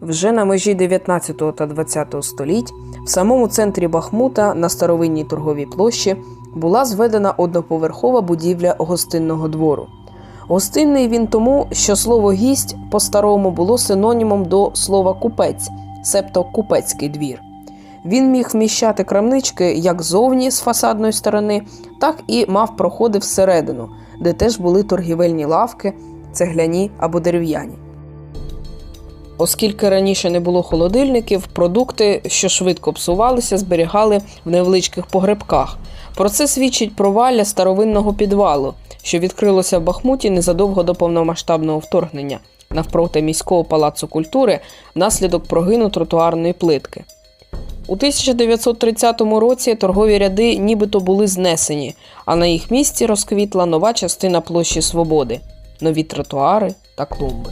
Вже на межі 19 та 20 століть в самому центрі Бахмута на старовинній торговій площі була зведена одноповерхова будівля гостинного двору. Гостинний він тому, що слово гість по-старому було синонімом до слова купець, себто купецький двір. Він міг вміщати крамнички як зовні з фасадної сторони, так і мав проходи всередину, де теж були торгівельні лавки, цегляні або дерев'яні. Оскільки раніше не було холодильників, продукти, що швидко псувалися, зберігали в невеличких погребках. Про це свідчить провалля старовинного підвалу, що відкрилося в Бахмуті незадовго до повномасштабного вторгнення навпроти міського палацу культури внаслідок прогину тротуарної плитки. У 1930 році торгові ряди нібито були знесені, а на їх місці розквітла нова частина площі Свободи, нові тротуари та клумби.